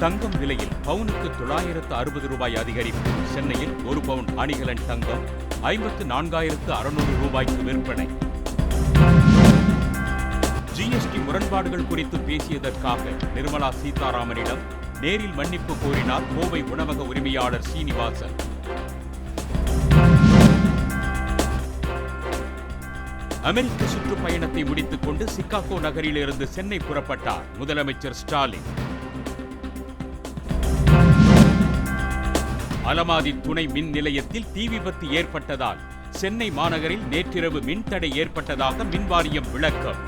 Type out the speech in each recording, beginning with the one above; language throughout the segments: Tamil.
தங்கம் விலையில் பவுனுக்கு தொள்ளாயிரத்து அறுபது ரூபாய் அதிகரிப்பு. சென்னையில் ஒரு பவுன் அணிகலன் தங்கம் ஐம்பத்து நான்காயிரத்து அறுநூறு ரூபாய்க்கு விற்பனை. ஜிஎஸ்டி முரண்பாடுகள் குறித்து பேசியதற்காக நிர்மலா சீதாராமனிடம் நேரில் மன்னிப்பு கோரினார் கோவை உணவக உரிமையாளர் சீனிவாசன். அமெரிக்க சுற்றுப்பயணத்தை முடித்துக் கொண்டு சிக்காகோ நகரிலிருந்து சென்னை புறப்பட்டார் முதலமைச்சர் ஸ்டாலின். அலமாதி துணை மின் நிலையத்தில் தீ விபத்து ஏற்பட்டதால் சென்னை மாநகரில் நேற்றிரவு மின்தடை ஏற்பட்டதாக மின்வாரியம் விளக்கம்.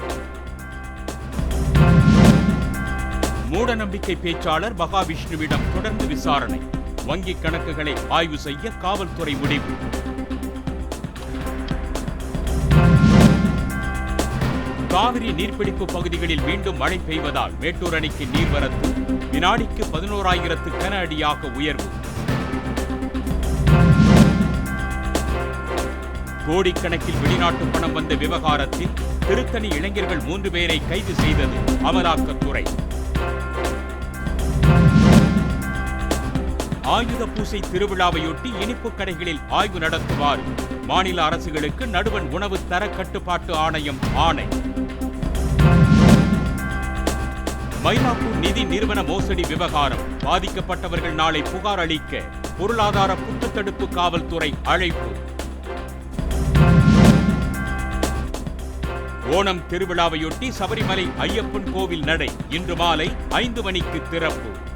மூடநம்பிக்கை பேச்சாளர் மகாவிஷ்ணுவிடம் தொடர்ந்து விசாரணை. வங்கிக் கணக்குகளை ஆய்வு செய்ய காவல்துறை முடிவு. காவிரி நீர்பிடிப்பு பகுதிகளில் மீண்டும் மழை பெய்வதால் மேட்டூர் அணைக்கு நீர்வரத்து வினாடிக்கு பதினோராயிரத்து கன அடியாக உயர்வு. கோடிக்கணக்கில் வெளிநாட்டு பணம் வந்த விவகாரத்தில் திருத்தணி இளைஞர்கள் மூன்று பேரை கைது செய்தது அமலாக்கத்துறை. ஆயுத பூசை திருவிழாவையொட்டி இனிப்பு கடைகளில் ஆய்வு நடத்துவார். மாநில அரசுகளுக்கு நடுவன் உணவு தர கட்டுப்பாட்டு ஆணையம் ஆணை. மயிலாப்பூர் நிதி நிறுவன மோசடி விவகாரம். பாதிக்கப்பட்டவர்கள் நாளை புகார் அளிக்க பொருளாதார குற்றத்தடுப்பு காவல்துறை அழைப்பு. ஓணம் திருவிழாவையொட்டி சபரிமலை ஐயப்பன் கோவில் நடை இன்று மாலை ஐந்து மணிக்கு திறப்பு.